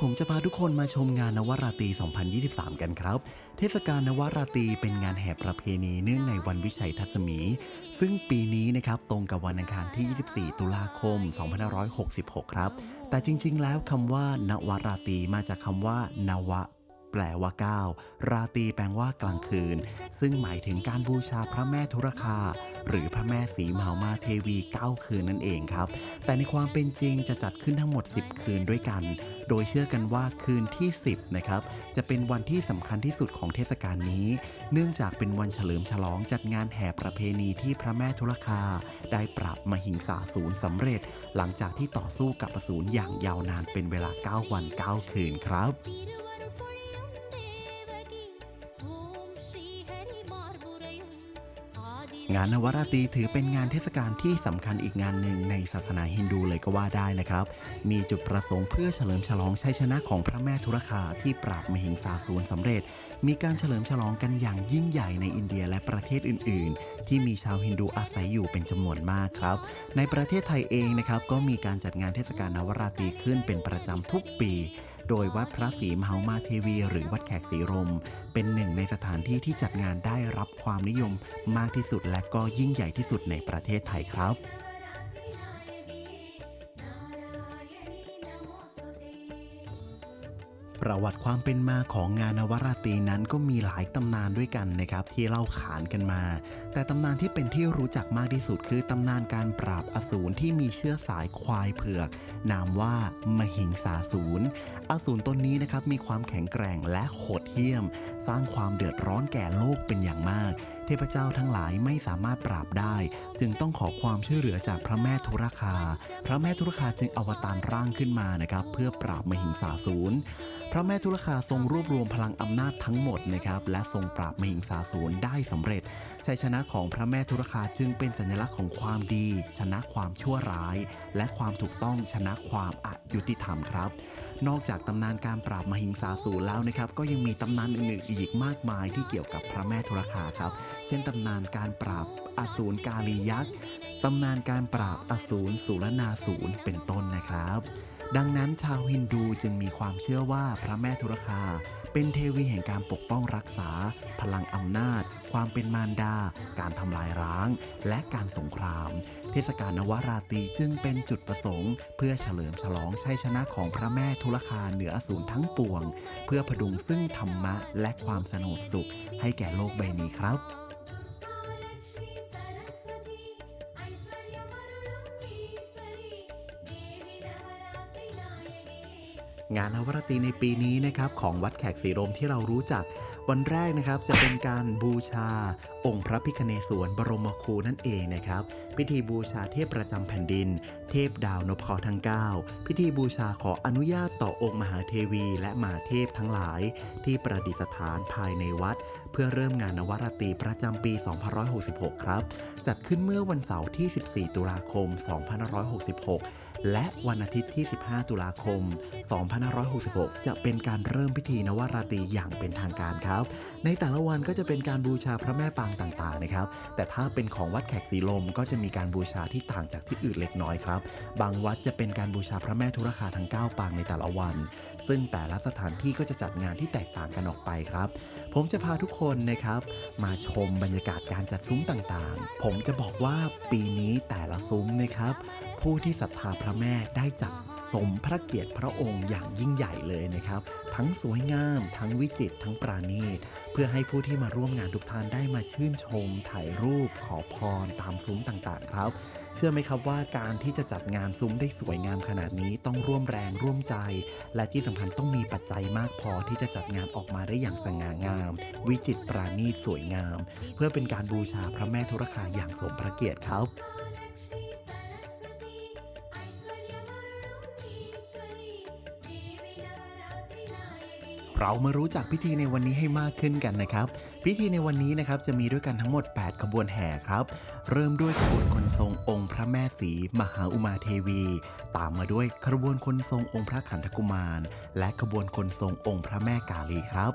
ผมจะพาทุกคนมาชมงานนวราตรี 2023 กันครับ เทศกาลนวราตรีเป็นงานแห่ประเพณีเนื่องในวันวิชัยทัศมี ซึ่งปีนี้นะครับตรงกับวันอังคารที่ 24 ตุลาคม 2566 ครับ แต่จริงๆ แล้วคำว่านวราตรีมาจากคำว่านวะ แปลว่าก้าราตรีแปลว่ากลางคืน ซึ่งหมายถึงการบูชาพระแม่ธุรคา หรือพระแม่สีมหามาเทวี 9 คืนนั่นเองครับ แต่ในความเป็นจริงจะจัดขึ้นทั้งหมด 10 คืนด้วยกัน โดยเชื่อกันว่าคืนที่ 10 นะครับ จะเป็นวันที่สำคัญที่สุดของเทศกาลนี้ เนื่องจากเป็นวันเฉลิมฉลองจัดงานแห่ประเพณีที่พระแม่ธุรคา ได้ปราบมหิงสาสูรสำเร็จ หลังจากที่ต่อสู้กับอสูรอย่างยาวนานเป็นเวลา 9 วัน 9 คืนครับ งานนวราตรีถือเป็นงานเทศกาลที่สำคัญอีกงานหนึ่งในศาสนาฮินดูเลยก็ว่าได้นะครับ มีจุดประสงค์เพื่อเฉลิมฉลองชัยชนะของพระแม่ธุรคาที่ปราบมหิงสาสูรสำเร็จ มีการเฉลิมฉลองกันอย่างยิ่งใหญ่ในอินเดียและประเทศอื่น ๆ ที่มีชาวฮินดูอาศัยอยู่เป็นจำนวนมากครับ ในประเทศไทยเองนะครับก็มีการจัดงานเทศกาลนวราตรีขึ้นเป็นประจำทุกปี โดยวัดพระศรีมหามาเทวี หรือวัดแขกศรีรม เป็นหนึ่งในสถานที่ที่จัดงานได้รับความนิยมมากที่สุดและก็ยิ่งใหญ่ที่สุดในประเทศไทยครับ ประวัติความเป็นมาของงานนวราตรีนั้นก็มีหลายตำนานด้วยกันนะครับที่เล่าขานกันมา แต่ตำนานที่เป็นที่รู้จักมากที่สุดคือตำนานการปราบอสูรที่มีเชื้อสายควายเผือก นามว่ามหิงสาสูรอสูรตนนี้นะครับมีความแข็งแกร่งและโหดเหี้ยม สร้างความเดือดร้อนแก่โลกเป็นอย่างมาก เทพเจ้าทั้งหลายไม่สามารถปราบได้ จึงต้องขอความช่วยเหลือจากพระแม่ธุรคา พระแม่ธุรคาจึงอวตารร่างขึ้นมานะครับ เพื่อปราบมหิงสาสูรพระแม่ธุรคาทรงรวบรวมพลังอำนาจทั้งหมดนะครับและทรงปราบมหิงสาสูรได้สำเร็จ ชัยชนะของพระแม่ธุรคาจึงเป็นสัญลักษณ์ของความดี ชนะความชั่วร้าย และความถูกต้องชนะความอายุติธรรมครับ นอกจากตำนานการปราบมหิงสาสูรแล้วนะครับ ก็ยังมีตำนานอื่นๆอีกมากมายที่เกี่ยวกับพระแม่ธุรคาครับ เช่นตำนานการปราบอสูรกาลียักษ์ตำนานการปราบอสูรสุรนาสูรเป็นต้นนะครับ ดังนั้นชาวฮินดูจึงมีความเชื่อว่าพระแม่ธุรคา เป็นเทวีแห่งการปกป้องรักษา พลังอำนาจ ความเป็นมารดา การทำลายร้าง และการสงคราม เทศกาลนวราตรีจึงเป็นจุดประสงค์ เพื่อเฉลิมฉลองชัยชนะของพระแม่ธุรคาเหนืออสูรทั้งปวง เพื่อพดุงซึ่งธรรมะและความสนุกสุขให้แก่โลกใบนี้ครับ งานนวราตีในปีนี้นะครับของวัดแขกศรีลมที่เรารู้จัก วันแรกนะครับจะเป็นการบูชา องค์พระพิคเนศวรบรมครูนั่นเองนะครับ พิธีบูชาเทพประจำแผ่นดิน เทพดาวนพเคราะห์ทั้ง 9 พิธีบูชาขออนุญาตต่อองค์มหาเทวี และมหาเทพทั้งหลาย ที่ประดิษฐานภายในวัด เพื่อเริ่มงานนวราตีประจำปี 2566 ครับ จัดขึ้นเมื่อวันเสาร์ที่ 14 ตุลาคม 2566 และวันอาทิตย์ที่ 15 ตุลาคม 2566 จะเป็นการเริ่มพิธีนวราตรีอย่างเป็นทางการครับ ในแต่ละวันก็จะเป็นการบูชาพระแม่ปางต่างๆนะครับ แต่ถ้าเป็นของวัดแขกศรีลมก็จะมีการบูชาที่ต่างจากที่อื่นเล็กน้อยครับ บางวัดจะเป็นการบูชาพระแม่ธุรคาทั้ง 9 ปางในแต่ละวัน ซึ่งแต่ละสถานที่ก็จะจัดงานที่แตกต่างกันออกไปครับ ผมจะพาทุกคนนะครับ มาชมบรรยากาศการจัดซุ้มต่างๆ ผมจะบอกว่าปีนี้แต่ละซุ้มนะครับ ผู้ที่ศรัทธาพระแม่ได้จัดสมพระเกียรติพระองค์อย่างยิ่งใหญ่เลยนะครับ ทั้งสวยงาม ทั้งวิจิตรทั้งปราณีต เพื่อให้ผู้ที่มาร่วมงานทุกท่านได้มาชื่นชม ถ่ายรูป ขอพรตามซุ้มต่างๆ ครับ เชื่อไหมครับว่าการที่จะจัดงานซุ้มได้สวยงามขนาดนี้ต้องร่วมแรงร่วมใจ และที่สำคัญต้องมีปัจจัยมากพอที่จะจัดงานออกมาได้อย่างสง่างาม วิจิตรปราณีตสวยงาม เพื่อเป็นการบูชาพระแม่ธุรคาอย่างสมพระเกียรติครับ เรามารู้จักพิธีในวันนี้ให้มากขึ้นกันนะครับ พิธีในวันนี้นะครับจะมีด้วยกันทั้งหมด 8 ขบวนแห่ครับ เริ่มด้วยขบวนคนทรงองค์พระแม่ศรีมหาอุมาเทวี ตามมาด้วยขบวนคนทรงองค์พระขันธกุมาร และขบวนคนทรงองค์พระแม่กาลีครับ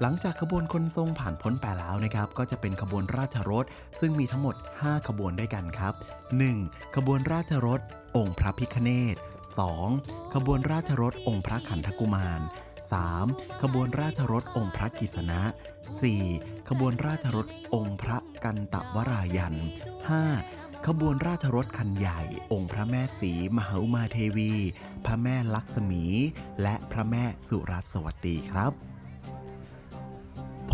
หลังจากขบวนคนทรงผ่านพ้นไปแล้วนะครับ ก็จะเป็นขบวนราชรถ ซึ่งมีทั้งหมด 5 ขบวนด้วยกันครับ 1. ขบวนราชรถ องค์พระพิคเนศ 2. ขบวนราชรถองค์พระขันธกุมาร 3. ขบวนราชรถองค์พระกิษณะ 4. ขบวนราชรถองค์พระกันตะวรายัน 5. ขบวนราชรถคันใหญ่ องค์พระแม่ศรีมหาอุมาเทวี พระแม่ลักษมี และพระแม่สุรัสวตีครับ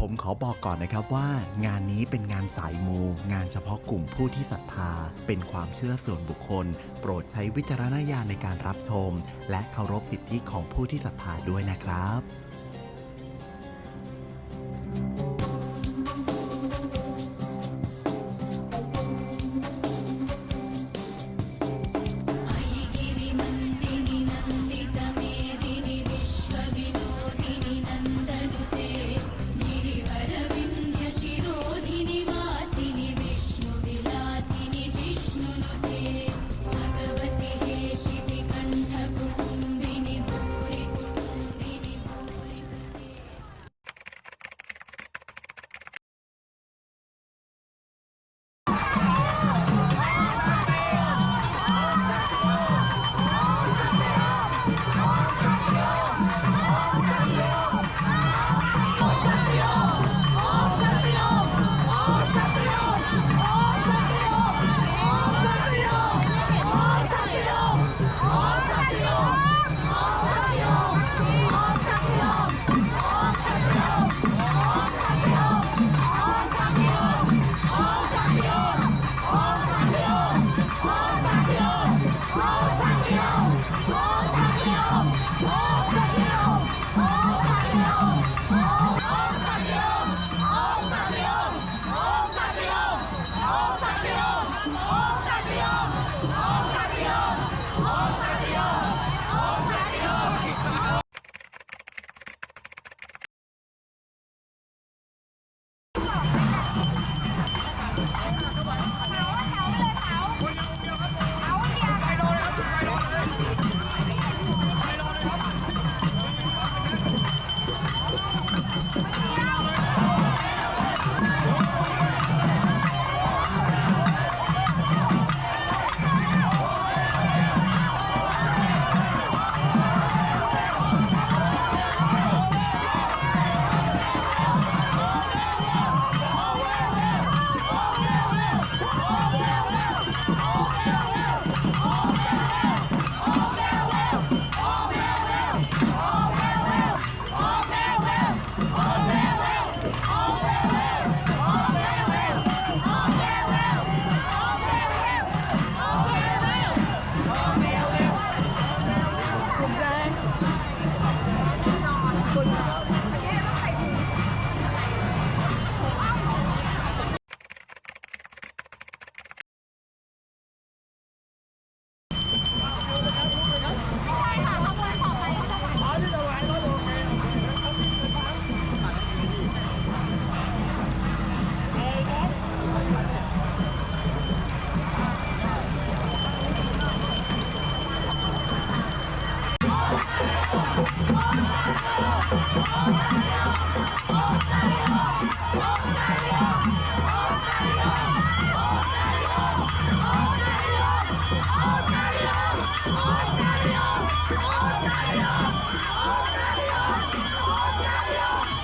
ผมขอบอกก่อนนะครับว่า งานนี้เป็นงานสายมู งานเฉพาะกลุ่มผู้ที่ศรัทธา เป็นความเชื่อส่วนบุคคล โปรดใช้วิจารณญาณในการรับชม และเคารพสิทธิของผู้ที่ศรัทธาด้วยนะครับ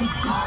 好。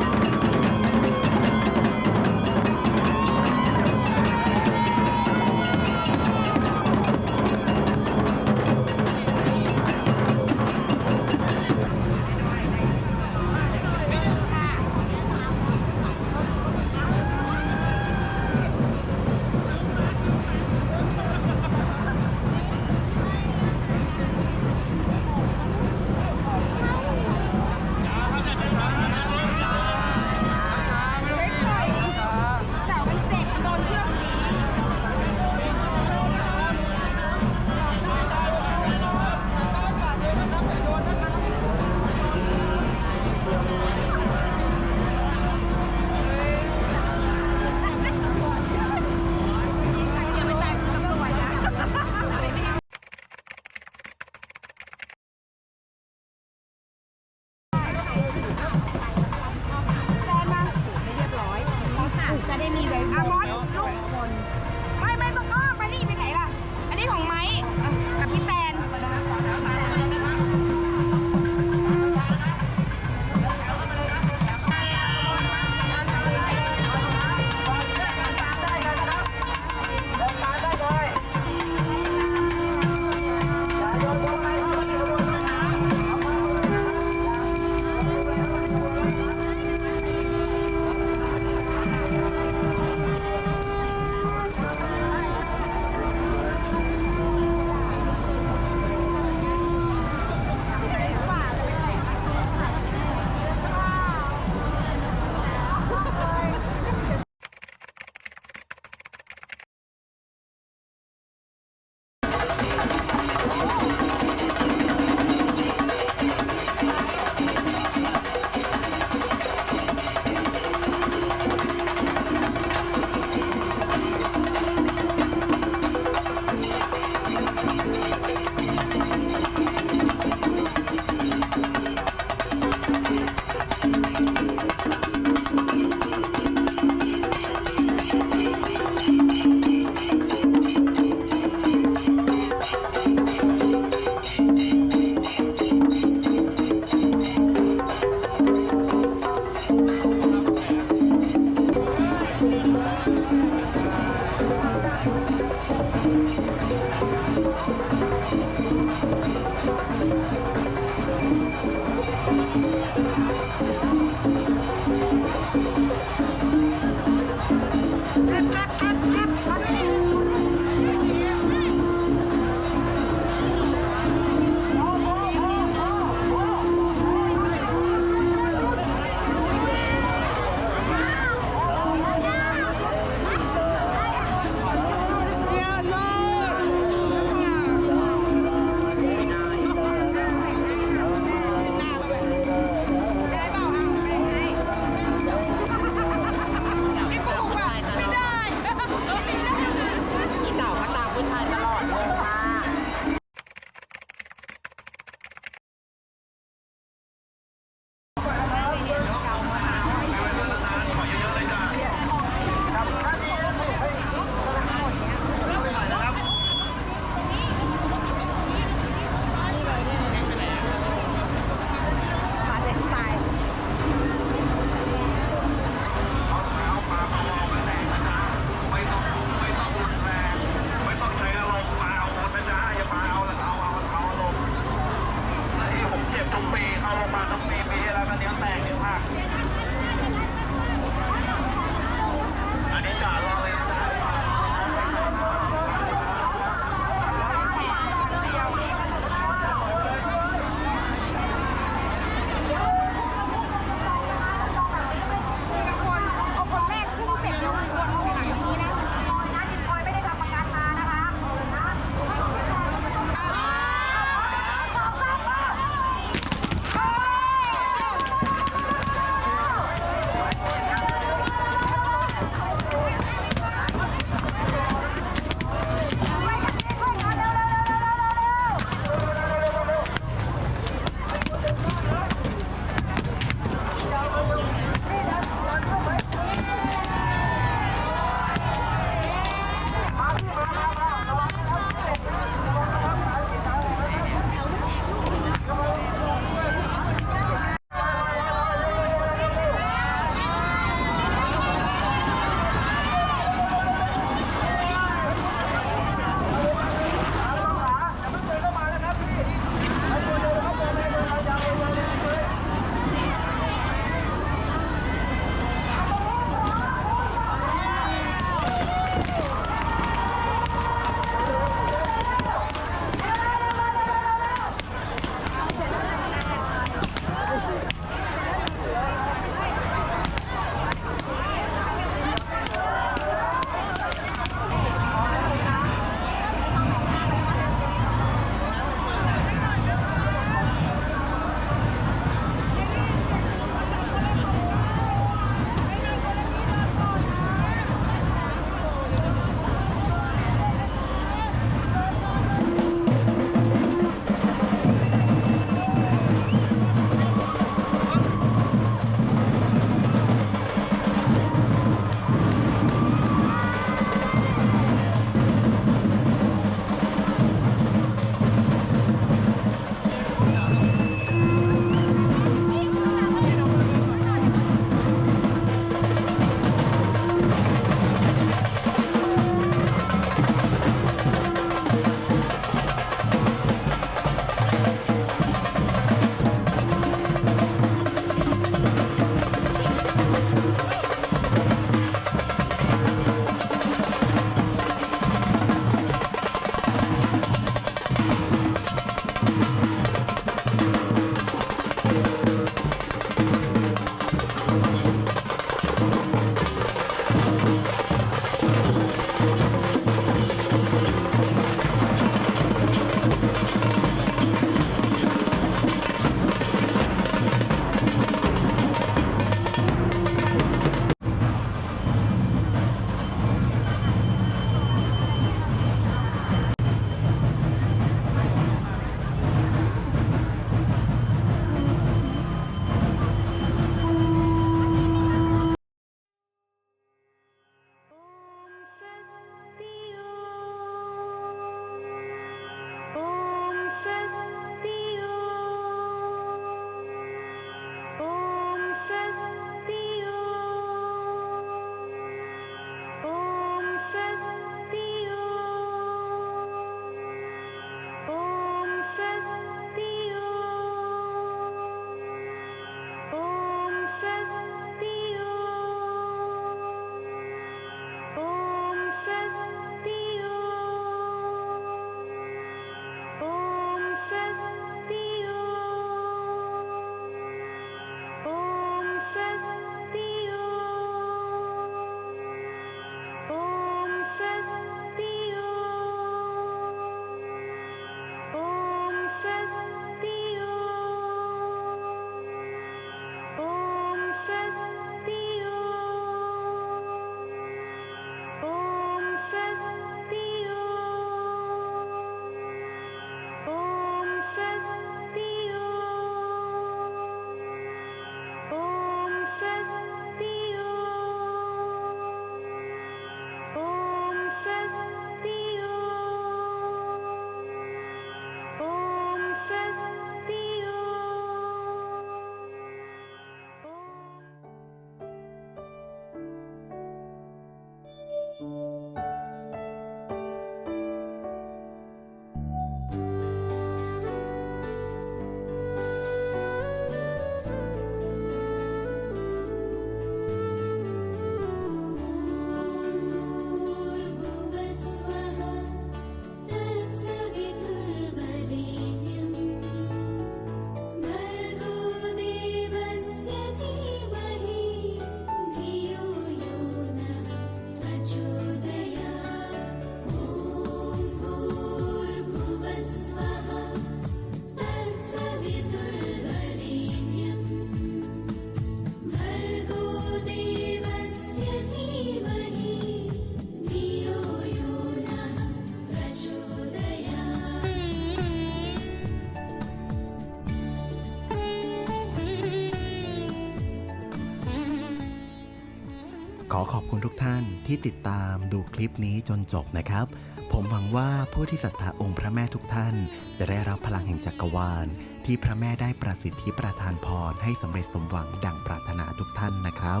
ขอขอบคุณทุกท่านที่ติดตามดูคลิปนี้จนจบนะครับ ผมหวังว่าผู้ที่ศรัทธาองค์พระแม่ทุกท่าน จะได้รับพลังแห่งจักรวาล ที่พระแม่ได้ประสิทธิประทานพรให้สำเร็จสมหวังดังปรารถนาทุกท่านนะครับ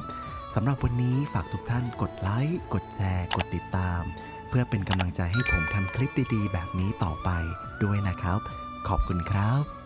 สำหรับวันนี้ฝากทุกท่านกดไลค์กดแชร์ กดติดตาม เพื่อเป็นกำลังใจให้ผมทำคลิปดีๆ แบบนี้ต่อไปด้วยนะครับ ขอบคุณครับ